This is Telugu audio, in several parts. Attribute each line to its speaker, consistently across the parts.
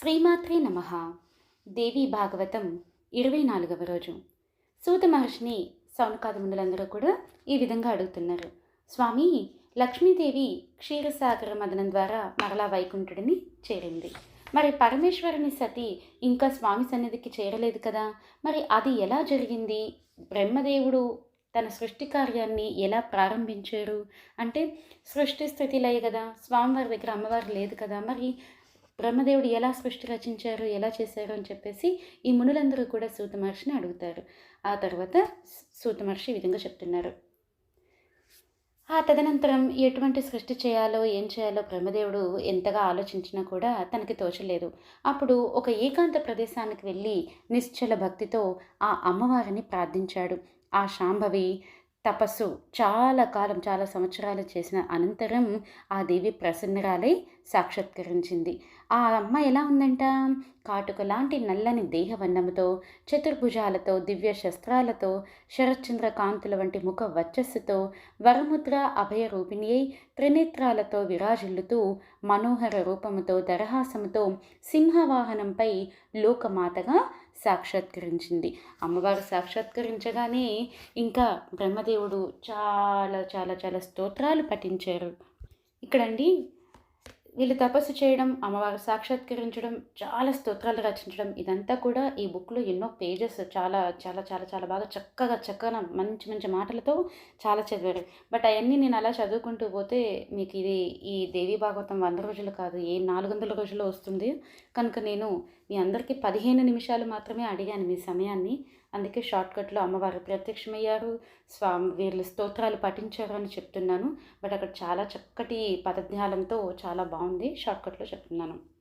Speaker 1: శ్రీమాత్రే నమ. దేవి భాగవతం ఇరవై నాలుగవ రోజు. సూత మహర్షిని సౌనకాది మునులందరూ కూడా ఈ విధంగా అడుగుతున్నారు. స్వామి లక్ష్మీదేవి క్షీరసాగర మదనం ద్వారా మరలా వైకుంఠుడిని చేరింది. మరి పరమేశ్వరుని సతి ఇంకా స్వామి సన్నిధికి చేరలేదు కదా? మరి అది ఎలా జరిగింది? బ్రహ్మదేవుడు తన సృష్టి కార్యాన్ని ఎలా ప్రారంభించారు? అంటే సృష్టి స్థితిలే కదా. స్వామివారి దగ్గర అమ్మవారు లేదు కదా. మరి బ్రహ్మదేవుడు ఎలా సృష్టి రచించారు ఎలా చేశారు అని చెప్పేసి ఈ మునులందరూ కూడా సూత మహర్షిని అడుగుతారు. ఆ తర్వాత సూత మహర్షి ఈ విధంగా చెప్తున్నారు. ఆ తదనంతరం ఎటువంటి సృష్టి చేయాలో ఏం చేయాలో బ్రహ్మదేవుడు ఎంతగా ఆలోచించినా కూడా తనకి తోచలేదు. అప్పుడు ఒక ఏకాంత ప్రదేశానికి వెళ్ళి నిశ్చల భక్తితో ఆ అమ్మవారిని ప్రార్థించాడు. ఆ శాంభవి తపస్సు. చాలా కాలం చాలా సంవత్సరాలు చేసిన అనంతరం ఆ దేవి ప్రసన్నరాలై సాక్షాత్కరించింది. ఆ అమ్మ ఎలా ఉందంట? కాటుక లాంటి నల్లని దేహవన్నముతో చతుర్భుజాలతో దివ్య శస్త్రాలతో శరత్చంద్ర కాంతుల వంటి ముఖ వర్చస్సుతో వరముద్ర అభయ రూపిణి అయి త్రినేత్రాలతో విరాజిల్లుతూ మనోహర రూపముతో దరహాసముతో సింహవాహనంపై లోకమాతగా సాక్షాత్కరించింది. అమ్మవారు సాక్షాత్కరించగానే ఇంకా బ్రహ్మదేవుడు చాలా చాలా చాలా స్తోత్రాలు పఠించారు. ఇక్కడండి. వీళ్ళు తపస్సు చేయడం అమ్మవారు సాక్షాత్కరించడం చాలా స్తోత్రాలు రచించడం ఇదంతా కూడా ఈ బుక్లో ఎన్నో పేజెస్ చాలా చాలా చాలా చాలా బాగా చక్కగా చక్కగా మంచి మంచి మాటలతో చాలా చదివారు. బట్ అవన్నీ నేను అలా చదువుకుంటూ పోతే మీకు ఇది ఈ దేవీ భాగవతం వంద రోజులు కాదు ఏ నాలుగు వందల రోజుల్లో వస్తుంది. కనుక నేను మీ అందరికీ పదిహేను నిమిషాలు మాత్రమే అడిగాను మీ సమయాన్ని. అందుకే షార్ట్కట్లో అమ్మవారు ప్రత్యక్షమయ్యారు. స్వామి వీళ్ళు స్తోత్రాలు పఠించారు అని చెప్తున్నాను. బట్ అక్కడ చాలా చక్కటి పదజ్ఞానంతో చాలా బాగుంది. షార్ట్కట్లో చెప్తున్నాను.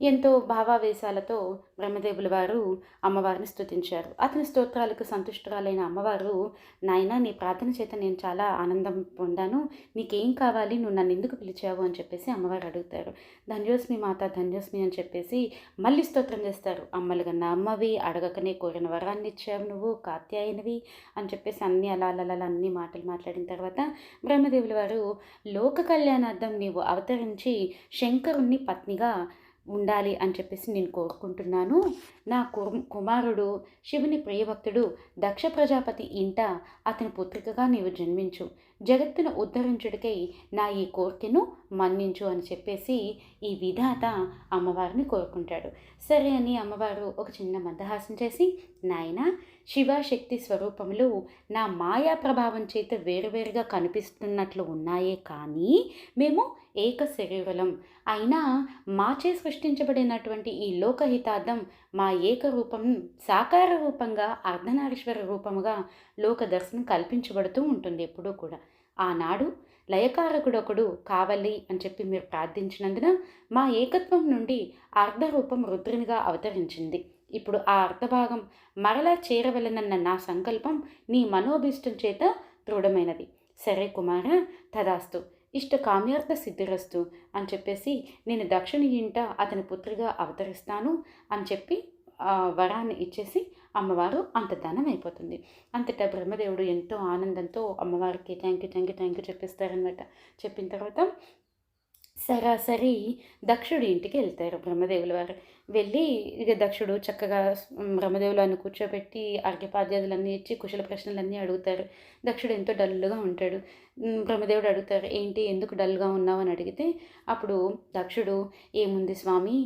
Speaker 1: ఎంతో భావావేశాలతో బ్రహ్మదేవుల వారు అమ్మవారిని స్తుతించారు. అతని స్తోత్రాలకు సంతుష్టురాలైన అమ్మవారు నాయన నీ ప్రార్థన చేత నేను చాలా ఆనందం పొందాను. నీకేం కావాలి? నువ్వు నన్ను ఎందుకు పిలిచావు? అని చెప్పేసి అమ్మవారు అడుగుతారు. ధన్యోస్మి మాత ధన్యోస్మి అని చెప్పేసి మళ్ళీ స్తోత్రం చేస్తారు. అమ్మలు కన్నా అమ్మవి అడగకనే కోరిన వరాన్ని ఇచ్చావు నువ్వు కాత్యాయనివి అని చెప్పేసి అన్ని అలా అలా అన్ని మాటలు మాట్లాడిన తర్వాత బ్రహ్మదేవుల వారు లోక కళ్యాణార్థం నీవు అవతరించి శంకరుణ్ణి పత్నిగా ఉండాలి అని చెప్పేసి నేను కోరుకుంటున్నాను. నా కుమారుడు శివుని ప్రియభక్తుడు దక్ష ప్రజాపతి ఇంట అతని పుత్రికగా నీవు జన్మించు. జగత్తును ఉద్ధరించుడికై నా ఈ కోరికను మన్నించు అని చెప్పేసి ఈ విధాత అమ్మవారిని కోరుకుంటాడు. సరే అని అమ్మవారు ఒక చిన్న మందహాసం చేసి నాయన శివశక్తి స్వరూపములు నా మాయా ప్రభావం చేత వేరువేరుగా కనిపిస్తున్నట్లు ఉన్నాయే కానీ మేము ఏక శరీరులం. అయినా మాచే సృష్టించబడినటువంటి ఈ లోకహితార్థం మా ఏక రూపం సాకార రూపంగా అర్ధనారీశ్వర రూపముగా లోక దర్శనం కల్పించబడుతూ ఉంటుంది ఎప్పుడూ కూడా. ఆనాడు లయకారకుడొకడు కావాలి అని చెప్పి మీరు ప్రార్థించినందున మా ఏకత్వం నుండి అర్ధరూపం రుద్రునిగా అవతరించింది. ఇప్పుడు ఆ అర్ధభాగం మరలా చేరవలనన్న నా సంకల్పం నీ మనోభీష్టం చేత దృఢమైనది. సరే కుమార తదాస్తు. ఇష్ట కామ్యార్థ సిద్ధిరస్తు అని చెప్పేసి నేను దక్షిణ ఇంట అతని పుత్రిగా అవతరిస్తాను అని చెప్పి వరాన్ని ఇచ్చేసి అమ్మవారు అంత ధనం అయిపోతుంది అంతటా బ్రహ్మదేవుడు ఎంతో ఆనందంతో అమ్మవారికి thank you thank you thank you చెప్పిస్తారనమాట చెప్పిన తర్వాత సరాసరి దక్షుడి ఇంటికి వెళ్తారు బ్రహ్మదేవుల వారు. వెళ్ళి ఇక దక్షుడు చక్కగా బ్రహ్మదేవులను కూర్చోబెట్టి అర్ఘ్యపాద్యాదులన్నీ ఇచ్చి కుశల ప్రశ్నలన్నీ అడుగుతారు. దక్షుడు ఎంతో డల్గా ఉంటాడు. బ్రహ్మదేవుడు అడుగుతారు ఏంటి? ఎందుకు డల్గా ఉన్నావు? అని అడిగితే అప్పుడు దక్షుడు ఏముంది స్వామి?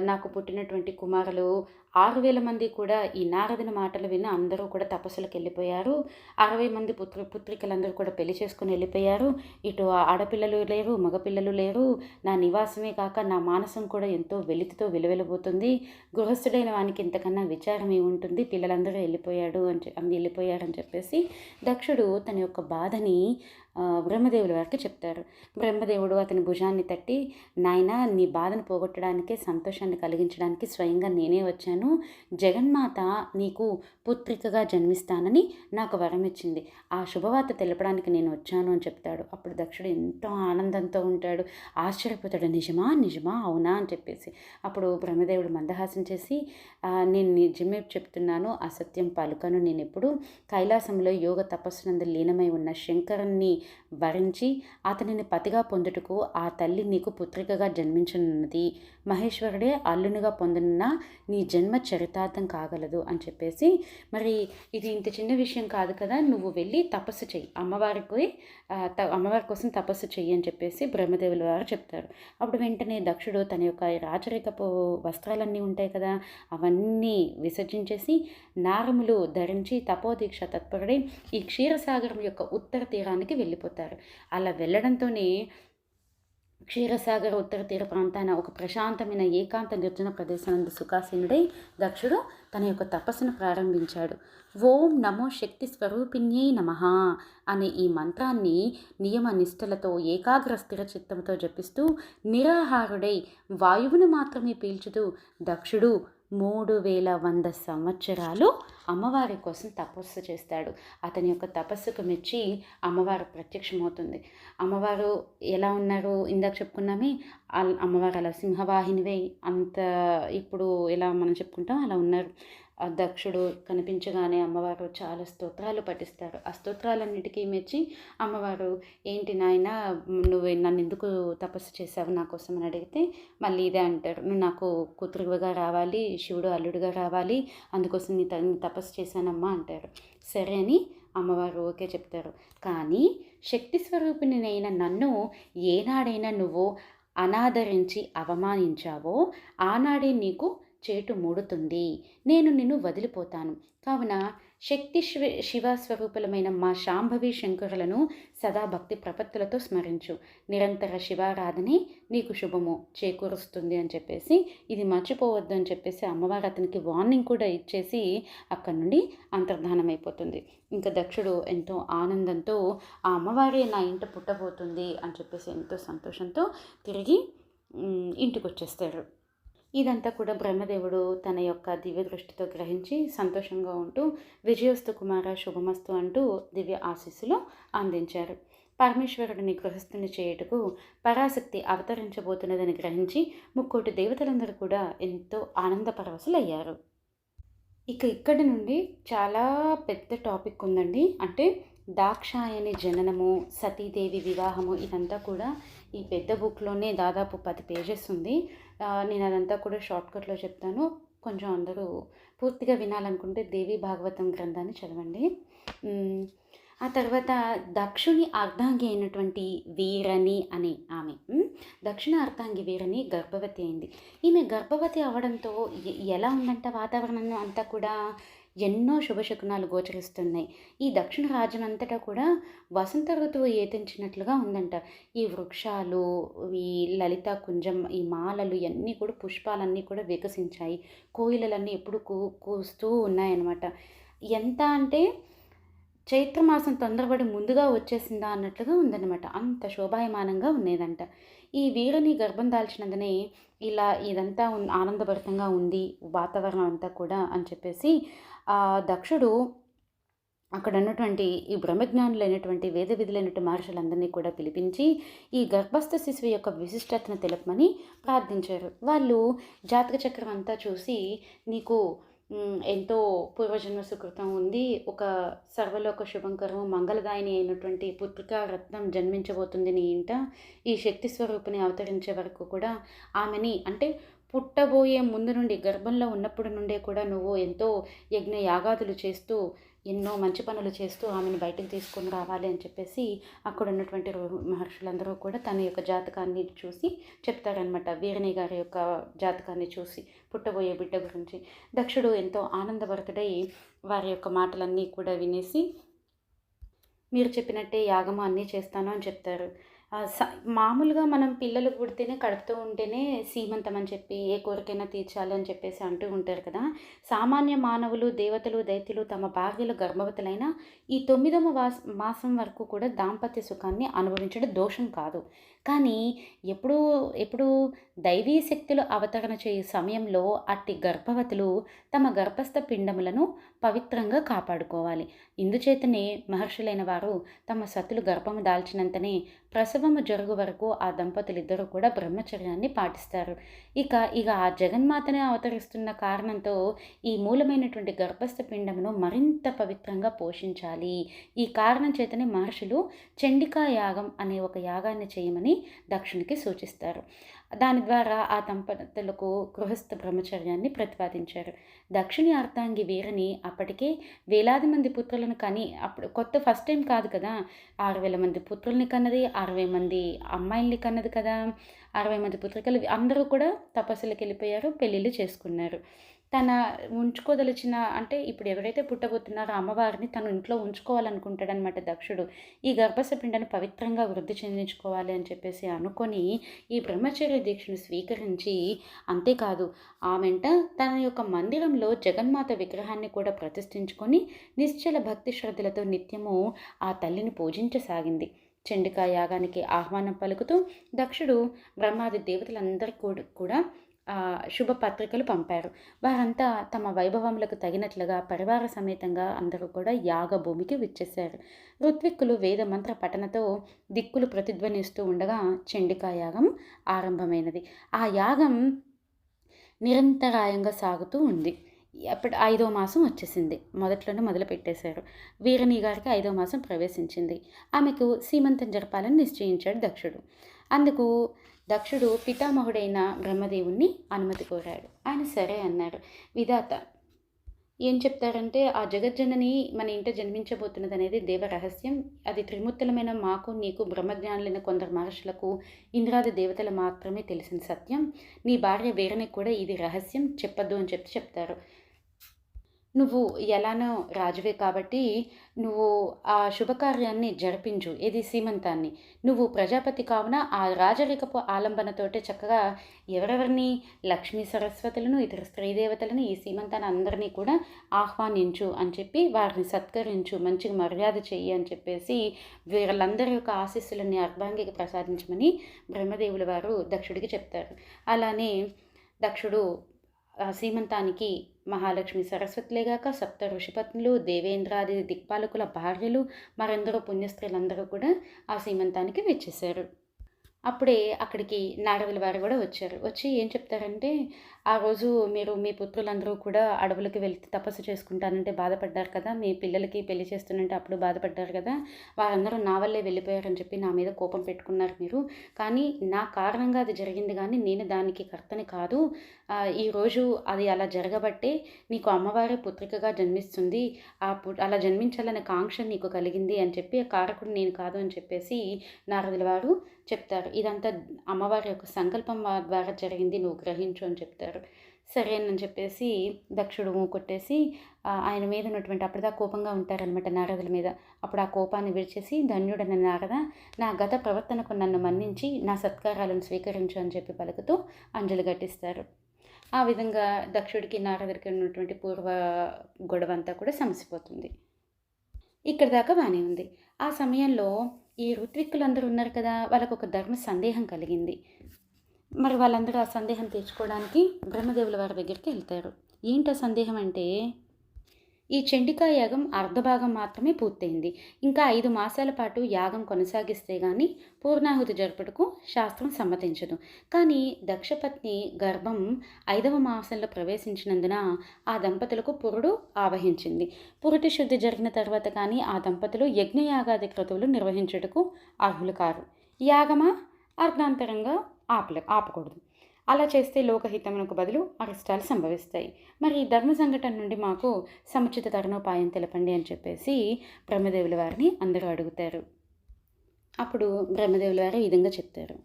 Speaker 1: నాకు పుట్టినటువంటి కుమారులు ఆరు వేల మంది కూడా ఈ నారదుని మాటలు విని అందరూ కూడా తపస్సులకు వెళ్ళిపోయారు. అరవై మంది పుత్ర పుత్రికలందరూ కూడా పెళ్ళి చేసుకుని వెళ్ళిపోయారు. ఇటు ఆడపిల్లలు లేరు మగపిల్లలు లేరు. నా నివాసమే కాక నా మానసం కూడా ఎంతో వెలితితో విలువెలబోతుంది. గృహస్థుడైన వానికి ఇంతకన్నా విచారం ఏముంటుంది పిల్లలందరూ వెళ్ళిపోయాడు అని వెళ్ళిపోయారని చెప్పేసి దక్షుడు తన యొక్క బాధని బ్రహ్మదేవుల వారికి చెప్తారు. బ్రహ్మదేవుడు అతని భుజాన్ని తట్టి నాయన నీ బాధను పోగొట్టడానికి సంతోషాన్ని కలిగించడానికి స్వయంగా నేనే వచ్చాను. జగన్మాత నీకు పుత్రికగా జన్మిస్తానని నాకు వరం ఇచ్చింది. ఆ శుభవార్త తెలపడానికి నేను వచ్చాను అని చెప్తాడు. అప్పుడు దక్షుడు ఎంతో ఆనందంతో ఉంటాడు. ఆశ్చర్యపోతాడు. నిజమా? నిజమా? అవునా అని చెప్పేసి. అప్పుడు బ్రహ్మదేవుడు మందహాసం చేసి నేను నిజమే చెప్తున్నాను. అసత్యం పలుకను నేను ఎప్పుడు కైలాసంలో యోగ తపస్సునందు లీనమై ఉన్న శంకరుణ్ణి వరించి అతనిని పతిగా పొందుటకు ఆ తల్లి నీకు పుత్రికగా జన్మించనున్నది. మహేశ్వరుడే అల్లునిగా పొందనున్న నీ జన్మ చరితార్థం కాగలదు అని చెప్పేసి మరి ఇది ఇంత చిన్న విషయం కాదు కదా నువ్వు వెళ్ళి తపస్సు చెయ్యి. అమ్మవారికి అమ్మవారి కోసం తపస్సు చెయ్యి అని చెప్పేసి బ్రహ్మదేవుల వారు చెప్తారు. అప్పుడు వెంటనే దక్షుడు తన యొక్క రాచరికపు వస్త్రాలన్నీ ఉంటాయి కదా అవన్నీ విసర్జించేసి నారములు ధరించి తపోదీక్ష తత్పరుడై ఈ క్షీరసాగరం యొక్క ఉత్తర తీరానికి వెళ్ళిపోతారు. అలా వెళ్ళడంతోనే క్షీరసాగర్ ఉత్తర తీర ప్రాంతాన ఒక ప్రశాంతమైన ఏకాంత నిర్జన ప్రదేశానందు సుఖాసీనుడై దక్షుడు తన యొక్క తపస్సును ప్రారంభించాడు ఓం నమో శక్తి స్వరూపిణ్యై నమ అనే ఈ మంత్రాన్ని నియమ నిష్ఠలతో ఏకాగ్ర స్థిర చిత్తంతో జపిస్తూ నిరాహారుడై వాయువును మాత్రమే పీల్చుతూ దక్షుడు మూడు వేల వంద సంవత్సరాలు అమ్మవారి కోసం తపస్సు చేస్తాడు. అతని యొక్క తపస్సుకు మెచ్చి అమ్మవారు ప్రత్యక్షమవుతుంది. అమ్మవారు ఎలా ఉన్నారు? ఇందాక చెప్పుకున్నామే అమ్మవారు అలా సింహవాహినివే అంత ఇప్పుడు ఎలా మనం చెప్పుకుంటాం అలా ఉన్నారు. దక్షుడు కనిపించగానే అమ్మవారు చాలా స్తోత్రాలు పఠిస్తారు. ఆ స్తోత్రాలన్నిటికీ మెచ్చి అమ్మవారు ఏంటి నాయన నువ్వు నన్ను ఎందుకు తపస్సు చేసావు నా కోసం అని అడిగితే మళ్ళీ ఇదే అంటారు. నువ్వు నాకు కూతురుగా రావాలి శివుడు అల్లుడుగా రావాలి అందుకోసం నీ తపస్సు చేశానమ్మా అంటారు. సరే అని అమ్మవారు ఓకే చెప్తారు. కానీ శక్తి స్వరూపిణినైన నన్ను ఏనాడైనా నువ్వు అనాదరించి అవమానించావో ఆనాడే నీకు చేటు మూడుతుంది. నేను నిన్ను వదిలిపోతాను. కావున శక్తి శివ శివస్వరూపులమైన మా శాంభవి శంకరులను సదా భక్తి ప్రపత్తులతో స్మరించు. నిరంతర శివారాధనే నీకు శుభము. చేకూరుస్తుంది అని చెప్పేసి ఇది మర్చిపోవద్దు అని చెప్పేసి అమ్మవారు అతనికి వార్నింగ్ కూడా ఇచ్చేసి అక్కడి నుండి అంతర్ధానం అయిపోతుంది ఇంకా దక్షుడు ఎంతో ఆనందంతో ఆ అమ్మవారే నా ఇంట పుట్టబోతుంది అని చెప్పేసి ఎంతో సంతోషంతో తిరిగి ఇంటికి వచ్చేస్తారు ఇదంతా కూడా బ్రహ్మదేవుడు తన యొక్క దివ్య దృష్టితో గ్రహించి సంతోషంగా ఉంటూ విజయోస్తు కుమార శుభమస్తు అంటూ దివ్య ఆశీస్సులు అందించారు. పరమేశ్వరుడిని గృహస్థుని చేయుటకు పరాశక్తి అవతరించబోతున్నదని గ్రహించి ముక్కోటి దేవతలందరూ కూడా ఎంతో ఆనందపరవశులయ్యారు ఇక ఇక్కడి నుండి చాలా పెద్ద టాపిక్ ఉందండి. అంటే దాక్షాయని జననము సతీదేవి వివాహము ఇదంతా కూడా ఈ పెద్ద బుక్లోనే దాదాపు పది పేజెస్ ఉంది. నేను అదంతా కూడా షార్ట్కట్లో చెప్తాను. కొంచెం అందరూ పూర్తిగా వినాలనుకుంటే దేవి భాగవతం గ్రంథాన్ని చదవండి. ఆ తర్వాత దక్షుని అర్ధాంగి అయినటువంటి వీరని అనే ఆమె. దక్షిణ అర్ధాంగి వీరని గర్భవతి అయింది. ఈమె గర్భవతి అవడంతో ఎలా ఉందంట వాతావరణం అంతా కూడా? ఎన్నో శుభశకునాలు గోచరిస్తున్నాయి. ఈ దక్షిణ రాజ్యమంతటా కూడా వసంత ఋతువు ఏతించినట్లుగా ఉందంట. ఈ వృక్షాలు ఈ లలిత కుంజం ఈ మాలలు ఇవన్నీ కూడా పుష్పాలన్నీ కూడా వికసించాయి. కోయిలలన్నీ ఎప్పుడు కూ కూస్తూ ఉన్నాయన్నమాట. ఎంత అంటే చైత్రమాసం తొందరపడి ముందుగా వచ్చేసిందా అన్నట్లుగా ఉందన్నమాట. అంత శోభాయమానంగా ఉండేదంట. ఈ వీరుని గర్భం దాల్చినందునే ఇలా ఇదంతా ఆనందభరితంగా ఉంది వాతావరణం అంతా కూడా అని చెప్పేసి దక్షుడు అక్కడ ఉన్నటువంటి ఈ బ్రహ్మజ్ఞానులైనటువంటి వేద విధులైనటువంటి మహర్షులందరినీ కూడా పిలిపించి ఈ గర్భస్థ శిశువు యొక్క విశిష్టతను తెలపమని ప్రార్థించారు. వాళ్ళు జాతక చక్రం అంతా చూసి నీకు ఎంతో పూర్వజన్మ సుకృతం ఉంది ఒక సర్వలోక శుభంకరం మంగళదాయిని అయినటువంటి పుత్రికా రత్నం జన్మించబోతుంది నీ ఇంట ఈ శక్తి స్వరూపిణి అవతరించే వరకు కూడా ఆమెని అంటే పుట్టబోయే ముందు నుండి గర్భంలో ఉన్నప్పుడు నుండే కూడా నువ్వు ఎంతో యజ్ఞ యాగాదులు చేస్తూ ఎన్నో మంచి పనులు చేస్తూ ఆమెను బయటకు తీసుకొని రావాలి అని చెప్పేసి అక్కడ ఉన్నటువంటి మహర్షులందరూ కూడా తన యొక్క జాతకాన్ని చూసి చెప్తారనమాట వీరణి గారి యొక్క జాతకాన్ని చూసి పుట్టబోయే బిడ్డ గురించి. దక్షుడు ఎంతో ఆనందభరితుడై వారి యొక్క మాటలన్నీ కూడా వినేసి మీరు చెప్పినట్టే యాగము అన్నీ చేస్తాను అని చెప్తారు. మామూలుగా మనం పిల్లలు పుడితేనే కడుపుతూ ఉంటేనే సీమంతం అని చెప్పి ఏ కోరికైనా తీర్చాలని చెప్పేసి అంటూ ఉంటారు కదా. సామాన్య మానవులు దేవతలు దైత్యులు తమ భార్యలు గర్భవతులైన ఈ తొమ్మిదవ మాసం వరకు కూడా దాంపత్య సుఖాన్ని అనుభవించడం దోషం కాదు. కానీ ఎప్పుడు ఎప్పుడు దైవీ శక్తులు అవతరణ చేయు సమయంలో అట్టి గర్భవతులు తమ గర్భస్థ పిండములను పవిత్రంగా కాపాడుకోవాలి. ఇందుచేతనే మహర్షులైన వారు తమ సతులు గర్భము దాల్చినంతనే ప్రసవము జరుగు వరకు ఆ దంపతులిద్దరూ కూడా బ్రహ్మచర్యాన్ని పాటిస్తారు. ఇక ఇక ఆ జగన్మాతనే అవతరిస్తున్న కారణంతో ఈ మూలమైనటువంటి గర్భస్థ పిండమును మరింత పవిత్రంగా పోషించాలి. ఈ కారణం చేతనే మహర్షులు చండికా యాగం అనే ఒక యాగాన్ని చేయమని దక్షునికి సూచిస్తారు. దాని ద్వారా ఆ దంపతులకు గృహస్థ బ్రహ్మచర్యాన్ని ప్రతిపాదించారు. దక్షిణి అర్థాంగి వీరని అప్పటికే వేలాది మంది పుత్రులను కని అప్పుడు కొత్త ఫస్ట్ టైం కాదు కదా ఆరు వేల మంది పుత్రుల్ని కన్నది అరవై మంది అమ్మాయిల్ని కన్నది కదా. అరవై మంది పుత్రికలు అందరూ కూడా తపస్సులకు వెళ్ళిపోయారు పెళ్ళిళ్ళు చేసుకున్నారు. తన ఉంచుకోదలిచిన అంటే ఇప్పుడు ఎవరైతే పుట్టబోతున్నారో అమ్మవారిని తను ఇంట్లో ఉంచుకోవాలనుకుంటాడనమాట దక్షుడు. ఈ గర్భస్థ పవిత్రంగా వృద్ధి చెందించుకోవాలి అని చెప్పేసి అనుకొని ఈ బ్రహ్మచర్య దీక్షను స్వీకరించి అంతేకాదు ఆ వెంట తన యొక్క మందిరంలో జగన్మాత విగ్రహాన్ని కూడా ప్రతిష్ఠించుకొని నిశ్చల భక్తి శ్రద్ధలతో నిత్యము ఆ తల్లిని పూజించసాగింది. చండికా యాగానికి ఆహ్వానం పలుకుతూ దక్షుడు బ్రహ్మాది దేవతలందరికీ కూడా శుభ పత్రికలు పంపారు. వారంతా తమ వైభవములకు తగినట్లుగా పరివార సమేతంగా అందరూ కూడా యాగ భూమికి విచ్చేశారు. ఋత్విక్కులు వేద మంత్ర పఠనతో దిక్కులు ప్రతిధ్వనిస్తూ ఉండగా చండికా యాగం ఆరంభమైనది. ఆ యాగం నిరంతరాయంగా సాగుతూ ఉంది. అప్పుడు ఐదో మాసం వచ్చేసింది. మొదట్లోనే మొదలు పెట్టేశారు వీరని గారికి ఐదో మాసం ప్రవేశించింది. ఆమెకు సీమంతం జరపాలని నిశ్చయించాడు దక్షుడు. అందుకు దక్షుడు పితామహుడైన బ్రహ్మదేవుణ్ణి అనుమతి కోరాడు. ఆయన సరే అన్నారు విధాత ఏం చెప్తారంటే ఆ జగజ్జనని మన ఇంట జన్మించబోతున్నది అనేది దేవరహస్యం అది త్రిమూర్తులమైన మాకు నీకు బ్రహ్మజ్ఞానులైన కొందరు మహర్షులకు ఇంద్రాది దేవతలు మాత్రమే తెలిసిన సత్యం. నీ భార్య వేరని కూడా ఇది రహస్యం. చెప్పద్దు అని చెప్పి చెప్తారు. నువ్వు ఎలానో రాజువే కాబట్టి నువ్వు ఆ శుభకార్యాన్ని జరిపించు ఇది సీమంతాన్ని. నువ్వు ప్రజాపతి కావున ఆ రాజరికపు ఆలంబనతోటే చక్కగా ఎవరెవరిని లక్ష్మీ సరస్వతులను ఇతర స్త్రీదేవతలను ఈ సీమంతాన్ని అందరినీ కూడా ఆహ్వానించు అని చెప్పి వారిని సత్కరించు మంచిగా మర్యాద చెయ్యి అని చెప్పేసి వీళ్ళందరి యొక్క ఆశీస్సులని అర్భాంగికి ప్రసాదించమని బ్రహ్మదేవుల వారు దక్షుడికి చెప్తారు. అలానే దక్షుడు సీమంతానికి మహాలక్ష్మి సరస్వతులేగాక సప్త ఋషిపత్నులు దేవేంద్రాది దిక్పాలకుల భార్యలు మరెందరో పుణ్యస్త్రీలందరూ కూడా ఆ సీమంతానికి వచ్చేసారు అప్పుడే అక్కడికి నారదుల వారు కూడా వచ్చారు. వచ్చి ఏం చెప్తారంటే ఆ రోజు మీరు మీ పుత్రులందరూ కూడా అడవులకి వెళ్తే తపస్సు చేసుకుంటానంటే బాధపడ్డారు కదా మీ పిల్లలకి పెళ్ళి చేస్తున్నంటే అప్పుడు బాధపడ్డారు కదా వారందరూ నా వల్లే వెళ్ళిపోయారని చెప్పి నా మీద కోపం పెట్టుకున్నారు మీరు. కానీ నా కారణంగా అది జరిగింది కానీ నేను దానికి కర్తని కాదు. ఈరోజు అది అలా జరగబట్టే నీకు అమ్మవారి పుత్రికగా జన్మిస్తుంది. ఆ పు అలా జన్మించాలనే కాంక్ష నీకు కలిగింది అని చెప్పి ఆ కారకుడు నేను కాదు అని చెప్పేసి నారదుల వారు చెప్తారు. ఇదంతా అమ్మవారి యొక్క సంకల్పం ద్వారా జరిగింది నువ్వు గ్రహించు అని చెప్తారు. సరే అని చెప్పేసి దక్షుడు కొట్టేసి ఆయన మీద ఉన్నటువంటి అప్పటిదా కోపంగా ఉంటారనమాట నారదుల మీద. అప్పుడు ఆ కోపాన్ని విడిచేసి ధన్యుడన్న నారద నా గత ప్రవర్తనకు నన్ను మన్నించి నా సత్కారాలను స్వీకరించు అని చెప్పి పలుకుతూ అంజలి ఘటిస్తారు ఆ విధంగా దక్షుడికి నారదుడికి ఉన్నటువంటి పూర్వ గొడవ అంతా కూడా సమసిపోతుంది. ఇక్కడ దాకా బాగానే ఉంది. ఆ సమయంలో ఈ ఋత్విక్కులందరూ ఉన్నారు కదా వాళ్ళకు ఒక ధర్మ సందేహం కలిగింది. మరి వాళ్ళందరూ ఆ సందేహం తీర్చుకోవడానికి బ్రహ్మదేవుల వారి దగ్గరికి వెళ్తారు. ఏంటో సందేహం అంటే ఈ చండికా యాగం అర్ధభాగం మాత్రమే పూర్తయింది. ఇంకా ఐదు మాసాల పాటు యాగం కొనసాగిస్తే గాని పూర్ణాహుతి జరుపుటకు శాస్త్రం సమ్మతించదు. కానీ దక్షపత్ని గర్భం ఐదవ మాసంలో ప్రవేశించినందున ఆ దంపతులకు పురుడు ఆవహించింది. పురుటి శుద్ధి జరిగిన తర్వాత కానీ ఆ దంపతులు యజ్ఞయాగాది క్రతువులు నిర్వహించుటకు అర్హులు కారు. యాగమా? అర్ధాంతరంగా ఆపలే ఆపకూడదు. అలా చేస్తే లోకహితమునకు బదులు అరిష్టాలు సంభవిస్తాయి. మరి ధర్మ సంఘటన నుండి మాకు సముచిత తరుణోపాయం తెలపండి అని చెప్పేసి బ్రహ్మదేవుల వారిని అందరూ అడుగుతారు. అప్పుడు బ్రహ్మదేవుల వారు ఈ విధంగా చెప్తారు.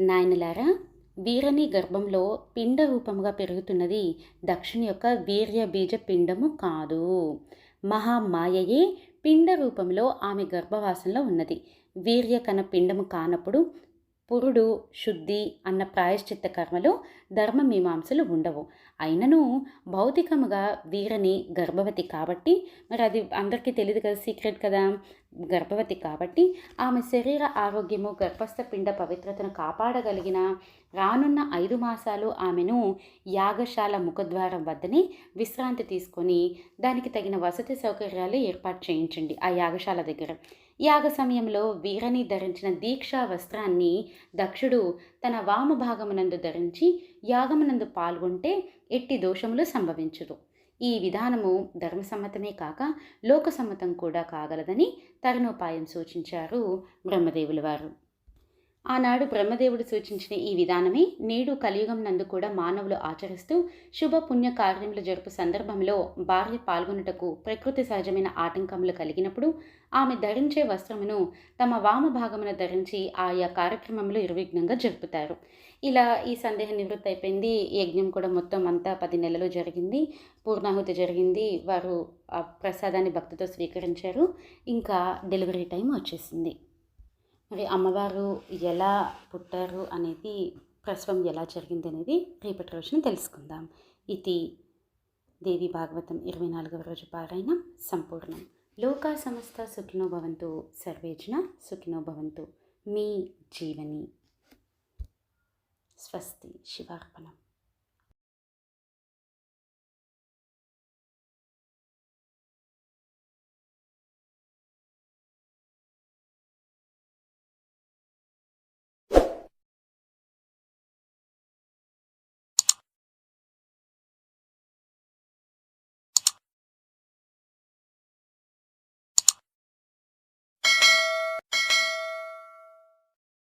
Speaker 1: నాయనలారా వీరని గర్భంలో పిండ రూపముగా పెరుగుతున్నది దక్షిణ యొక్క వీర్య బీజ పిండము కాదు. మహామాయయే పిండ రూపంలో ఆమె గర్భవాసంలో ఉన్నది. వీర్య కన పిండము కానప్పుడు పురుడు శుద్ధి అన్న ప్రాయశ్చిత్త కర్మలో ధర్మ మీమాంసలు ఉండవు. అయినను భౌతికముగా వీరని గర్భవతి కాబట్టి మరి అది అందరికీ తెలియదు కదా సీక్రెట్ కదా? గర్భవతి కాబట్టి ఆమె శరీర ఆరోగ్యము గర్భస్థ పిండ పవిత్రతను కాపాడగలిగిన రానున్న ఐదు మాసాలు ఆమెను యాగశాల ముఖద్వారం వద్దనే విశ్రాంతి తీసుకొని దానికి తగిన వసతి సౌకర్యాలు ఏర్పాటు చేయించండి ఆ యాగశాల దగ్గర. యాగ సమయంలో వీరని ధరించిన దీక్షా వస్త్రాన్ని దక్షుడు తన వామ భాగమునందు ధరించి యాగమునందు పాల్గొంటే ఎట్టి దోషములు సంభవించుదు. ఈ విధానము ధర్మసమ్మతమే కాక లోకసమ్మతం కూడా కాగలదని తరుణోపాయం సూచించారు బ్రహ్మదేవుల వారు. ఆనాడు బ్రహ్మదేవుడు సూచించిన ఈ విధానమే నేడు కలియుగం నందు కూడా మానవులు ఆచరిస్తూ శుభ పుణ్య కార్యములు జరుపు సందర్భంలో భార్య పాల్గొనుటకు ప్రకృతి సహజమైన ఆటంకములు కలిగినప్పుడు ఆమె ధరించే వస్త్రమును తమ వామ భాగమున ధరించి ఆయా కార్యక్రమంలో నిర్విఘ్నంగా జరుపుతారు. ఇలా ఈ సందేహం నివృత్తి అయిపోయింది. యజ్ఞం కూడా మొత్తం అంతా పది నెలలు జరిగింది. పూర్ణాహుతి జరిగింది. వారు ఆ ప్రసాదాన్ని భక్తితో స్వీకరించారు. ఇంకా డెలివరీ టైం వచ్చేసింది. మరి అమ్మవారు ఎలా పుట్టారు అనేది ప్రసవం ఎలా జరిగింది అనేది రేపటి రోజున తెలుసుకుందాం. ఇది దేవి భాగవతం ఇరవై నాలుగవ రోజు పారాయణం సంపూర్ణం. లోకా సంస్థ సుఖినో భవంతు. సర్వేజన సుఖినో భవంతు. మీ జీవని. స్వస్తి. శివార్పణం.